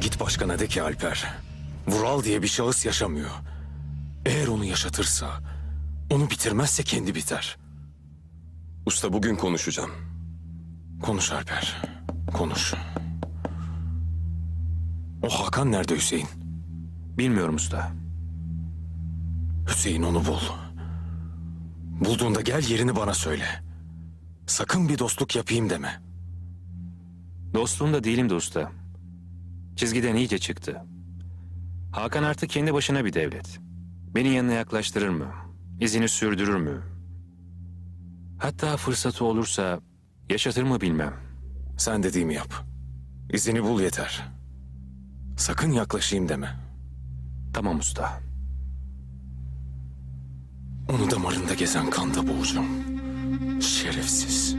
Git başkana de ki Alper. Vural diye bir şahıs yaşamıyor. Eğer onu yaşatırsa, onu bitirmezse kendi biter. Usta bugün konuşacağım. Konuş Alper, konuş. O Hakan nerede Hüseyin? Bilmiyorum usta. Hüseyin onu bul. Bulduğunda gel yerini bana söyle. Sakın bir dostluk yapayım deme. Dostluğun da değilim de usta. Çizgiden iyice çıktı. Hakan artık kendi başına bir devlet. Beni yanına yaklaştırır mı? İzini sürdürür mü? Hatta fırsatı olursa yaşatır mı bilmem. Sen dediğimi yap. İzini bul yeter. Sakın yaklaşayım deme. Tamam usta. Onu damarında gezen kanda boğacağım. Şerefsiz.